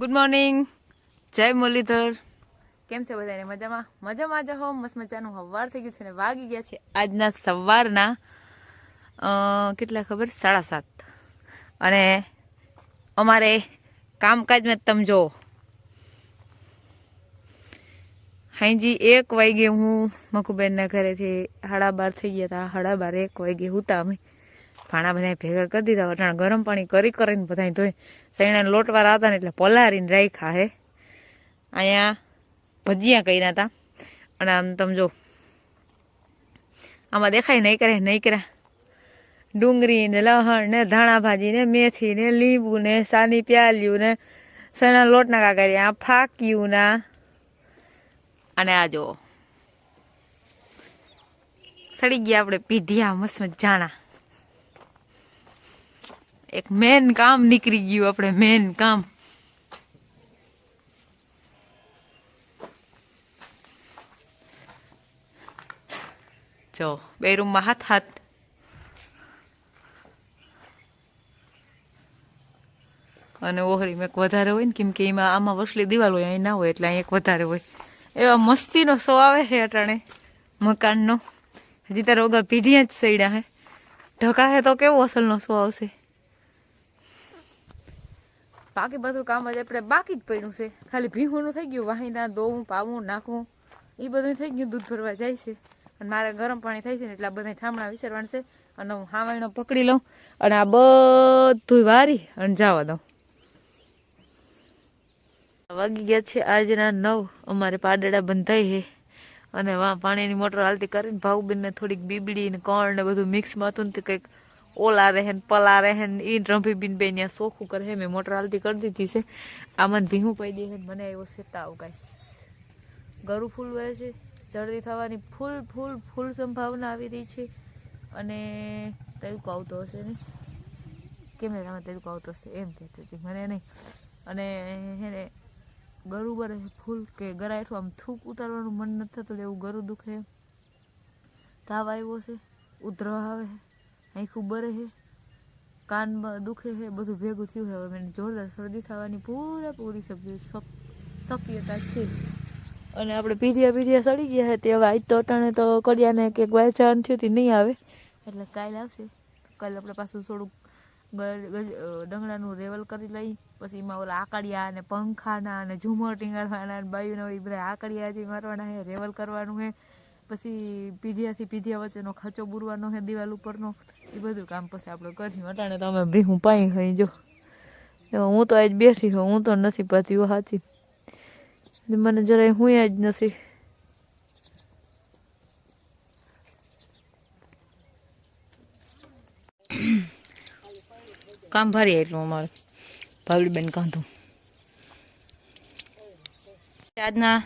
Good morning જય મુરલીધર. કેમ છે બધાને? મજામાં? મજામાં જ હો. મસ્ત મજાનું હવાર થઈ ગયું છે ને વાગી ગયા છે આજના સવારના. કેટલા ખબર? સાડા સાત. અને અમારે કામકાજમાં તમે જો હાઈજી એક વાગે હું મકુબેનના ઘરેથી હાડા બાર થઈ ગયા હતા હાડા બાર એક વાગે હુતા અમે. ભાણા બધા ભેગા કરી દીધા વટાણ ગરમ પાણી કરી કરીને બધા ધોઈ સૈણા લોટવાળા હતા ને એટલે પલારીને રાખ્યા હે. અહીંયા ભજીયા કર્યા હતા. અને આમ તમે જો, આમાં દેખાય નહીં કરે, નહીં કર્યા ડુંગળી ને લહણ ને ધાણા ભાજી ને મેથી ને લીંબુ ને સાની પ્યાલ્યું ને સણા લોટના કાકરિયા ફાક્યું ના અને આ જો, સડી ગયા આપણે પીધ્યા મસ્ત મજાના. એક મેન કામ નીકળી ગયું આપણે, મેન કામ. જો, બે રૂમમાં હાથ હાથ. અને ઓહરી એક વધારે હોય ને, કેમ કે એમાં આમાં વસલી દિવાલ હોય અહીં ના હોય, એટલે અહીં એક વધારે હોય. એવા મસ્તીનો શો આવે છે અટાણે, મકાનનો. હજી તારે વગર પીઢીયા જ સડ્યા હે. ઢકા હે તો કેવો અસલનો શો આવશે? બાકી બધું કામ જ આપણે બાકી જ પડ્યું છે. ખાલી ભીંગુંનું થઈ ગયું વાહિંદા દોવું, પાવું, નાખવું. એ બધું થઈ ગયું, દૂધ ભરવા જાય છે. અને મારે ગરમ પાણી થાય છે ને એટલે આ બધા ઠામણા વિસરવાના છે. અને હું હાવાઈનો પકડી લઉં અને આ બધું વારી અને જવા દઉં. વાગી ગયા છે આજના નવ. અમારે પાડડા બંધાઈ છે. અને વા પાણીની મોટર હાલતી કરીને ભાવબેનને થોડીક બીબડી ને કણ ને બધું મિક્સમાં હતું ને કંઈક ઓલા રહે ને પલા રહે ને ઈ રંભીબીન બે ત્યાં સોખું કરે મેં મોટર હાલતી કરી દીધી છે. આમાં ભીહું પડી દે છે મને એવો સેતાવ ગાઈસ. ગરું ફૂલ વહે છે. જલ્દી થવાની ફૂલ ફૂલ ફૂલ સંભાવના આવી રહી છે. અને તડકો આવતો હશે ને? કેમેરામાં તડકો આવતો હશે એમ કહેતી હતી મને નહીં. અને હેને ગરું બરે ફૂલ કે ગરાયઠું આમ થૂક ઉતારવાનું મન નથી થતું એવું ગરું દુખે. તાવ આવ્યો છે. ઉધરો આવે છે. આંખું બરે છે કાન દુખે છે બધું ભેગું થયું છે હવે મને જોરદાર શરદી થવાની પૂરેપૂરી શક્યતા છે. અને આપણે પીઢિયા પીઢિયા સડી ગયા છે તે હવે આજ તો અટાણે તો કડિયાને કે વાંચવાનું થયું તે, નહીં આવે. એટલે કાલે આવશે. કાલે આપણે પાછું થોડુંક ડંગળાનું રેવલ કરી લઈ, પછી એમાં ઓલા આકડિયા અને પંખાના અને ઝુમર ટીંગાડવાના અને બાયુના એ બધા આકડિયા જે મારવાના છે રેવલ કરવાનું છે પછી પીઢિયાથી પીઢિયા વચ્ચેનો ખર્ચો બુરવાનો છે દિવાલ ઉપરનો. એ બધું કામ પછી આપણે કરી અટાણે તો અમે ભીહું પાઈ ખાઈ જો. હું તો આજ બેઠી છું, હું તો નથી પાતી સાચી મને જરાય હું જ નથી. કામ ભારી એટલું અમારે. ભાવડીબેન કાંધું. આજના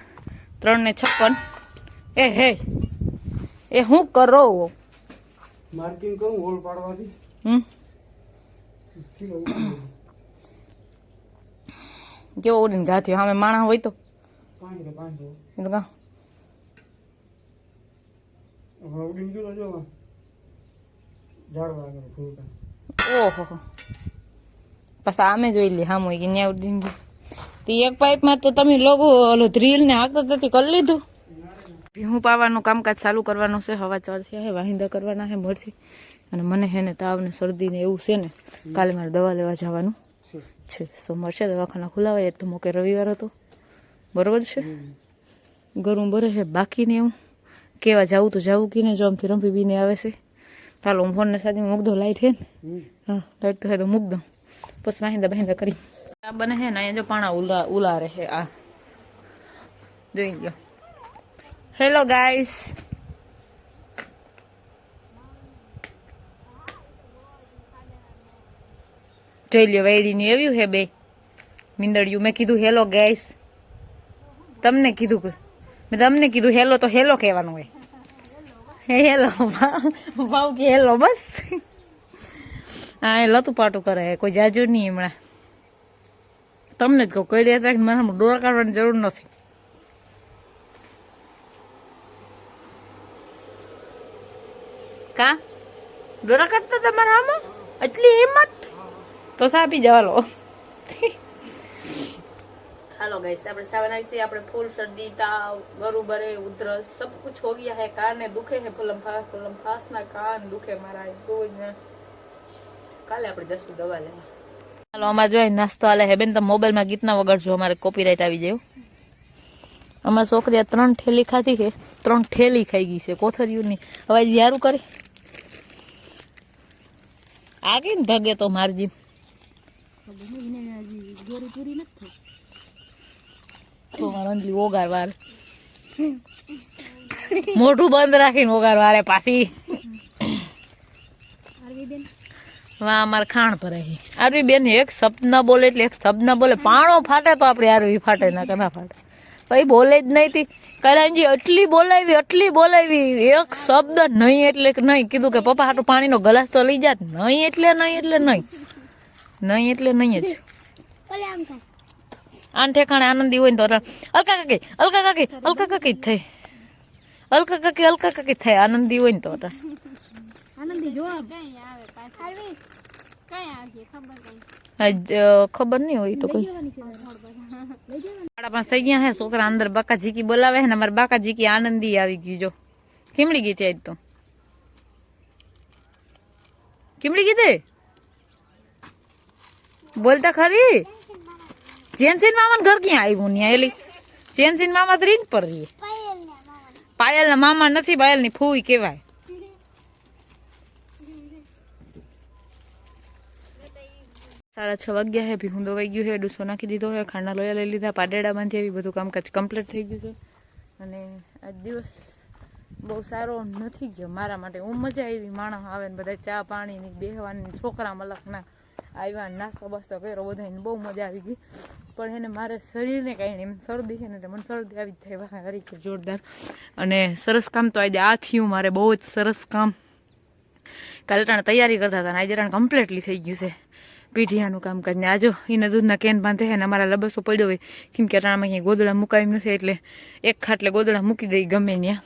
ત્રણ ને છપ્પન. એ, હે. એ હું કરો માર્કિંગ કરું હોલ પાડવાથી. હમ. કેવો ઉડીને ઘા થયો? સામે માણા હોય તો? તો કાં ઉડીને ગયો જો ઝાડવા આગળ ફૂલકા ઓહો. પાછા આમે જોઈ લે હામ કે ન્યા ઉડીને ગયું. તે એક પાઇપમાં તો તમે લોકો ઓલો ધ્રીલ ને હાકતા તેથી કરી લીધું? ભીહું પાવાનું કામકાજ ચાલુ કરવાનું છે, હવા ચાલ છે હે, વાહિંદા કરવાના હે મરથી અને મને હે ને તાવ ને શરદી ને એવું છે ને, કાલે મારે દવા લેવા જવાનું છે. સોમવાર છે દવાખાના ખુલાવાય તો મોકે રવિવાર હતો. બરોબર છે? ગરું બરે છે બાકી ને એવું. કેવા જવું તો જવું કે ને જો આમથી રંભી બીને આવે છે. ચાલો, હું ફોનને સાથે મૂક દઉં લાઈટ હે ને. હા, લાઈટ તો હે તો મૂક દઉં પછી વાહિંદા બાહિંદા કરી. આ બને હે ને, અહીંયા જો પાણા ઉલા ઉલા રહે આ. જોઈ લો હેલો guys. જોઈ લ્યો વેડીની આવ્યું હે બે. મીંદડિયું, મેં કીધું હેલો ગાઈસ તમને કીધું કે મેં તમને કીધું હેલો, તો હેલો કહેવાનું હોય. હેલો ભાવ કે હેલો, બસ. હા એ લતું પાટું કરે કોઈ જાજુ નહીં હમણાં. તમને જ કહું કહી રહ્યા મારે ડોળા કાઢવાની જરૂર નથી. કા? ડોરા કાઢતા તમારા આમાં એટલી હિંમત? તો સાપી જવાલો હાલો. ગઈસ આપણે સાવન આવી આપણે ફૂલ શરદી તાવ ગરુ બરે ઉધરસ સબ કુછ હો ગયા હે કારને દુખે હે ફલમ ફાસ ફલમ ફાસ ના કાન દુખે મારા રોજ કાલે આપણે જશું દવા લેવા. હાલો અમારે જોઈએ નાસ્તો હાલે હે. બેન તમે મોબાઈલમાં ગીતના વગર જો અમારે કોપીરાઇટ આવી જાય અમારી છોકરીએ ત્રણ ઠેલી ખાતી છે. ત્રણ ઠેલી ખાઈ ગઈ છે કોથરિયું ની અવાજ વ્યારું કરી. આગે ને ભગે તો મારજી તો વાર. મોઢું બંધ રાખીને ઓગાર વારે પાછી. વાહ, અમારે ખાણ પર છે આરવી બેન એક શબ્દ ના બોલે એટલે એક શબ્દ ના બોલે. પાણો ફાટે તો આપડે આરવી ફાટે ના કે ના ફાટે. પછી બોલે જ નહીં હતી કલ્યાણજી એટલી બોલાવી એટલી બોલાવી. એક શબ્દ નહીં એટલે નહીં. કીધું કે પપ્પા હાટું પાણીનો ગ્લાસ તો લઈ જાત. નહીં એટલે નહીં એટલે નહીં. નહીં એટલે નહીં જ. આન ઠેકાણે આનંદી હોય ને તો અલકા કાકી અલકા કાકી અલકા કાકી જ થઈ. અલકા કાકી અલકા કાકી થઈ. આનંદી હોય ને તો આજ, અ, ખબર નહીં. હોય તો કોઈ. સાડા પાંચ થઈ ગયા હે છોકરા અંદર બાકા જીકી બોલાવે હે ને અમારે બાકા જીકી આનંદી આવી ગયું જો. કેમડી ગઈ આજ તો? કેમડી કીધે બોલતા ખરી? જેનસીન મામા ઘર ક્યાં આવ્યું ન્યા એલી? જેનસીન મામા તો રીત પર રહીએ. પાયલ ના મામા નથી પાયલની ફૂઈ કેવાય સાડા છ વાગ્યા હે ભીહું દોવાઈ ગયું છે ડુસો નાખી દીધો છે ખાંડા લોયા લઈ લીધા, પાડેડા બાંધી આવી બધું કામકાજ કમ્પ્લીટ થઈ ગયું છે. અને આજ દિવસ બહુ સારો નથી ગયો મારા માટે. હું મજા આવી, માણસ આવે ને બધા ચા પાણીની બેહવાની છોકરા મલકના આવ્યા નાસ્તો બાસ્તો કર્યો બધાને બહુ મજા આવી ગઈ. પણ એને મારે શરીરને કાંઈ એમ શરદી છે ને એટલે મને શરદી આવી જ થાય હરી છે જોરદાર. અને સરસ કામ તો આજે આ થયું, મારે બહુ જ સરસ કામ. કાલે તૈયારી કરતા હતા ને આજે કમ્પ્લીટલી થઈ ગયું છે. પીઢિયાનું કામકાજ ને આજો એના દૂધના કેન બાંધે છે ને અમારા લબસો પડ્યો હોય, કેમ કે ટાણામાં અહીંયા ગોદડા મુકાવી નથી, એટલે એક ખાટલે ગોદડા મૂકી દઈ ગમે ત્યાં.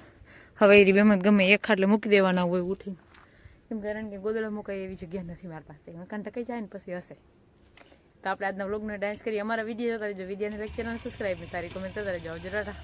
હવે એ બેમ ગમે, એક ખાટલે મૂકી દેવાના હોય ઉઠીને. કેમ કારણ કે ગોદડા મુકાય એવી જગ્યા નથી મારી પાસે. મકાન ટકાઈ જાય ને પછી હશે. તો આપણે આજના વ્લોગનો ડાન્સ કરીએ. અમારા વીડિયો જોતા રહેજો. વિડીયોને લાઈક ચેનલ સબસ્ક્રાઈબ સારી કોમેન્ટ કરતા રહેજો. ટાટા.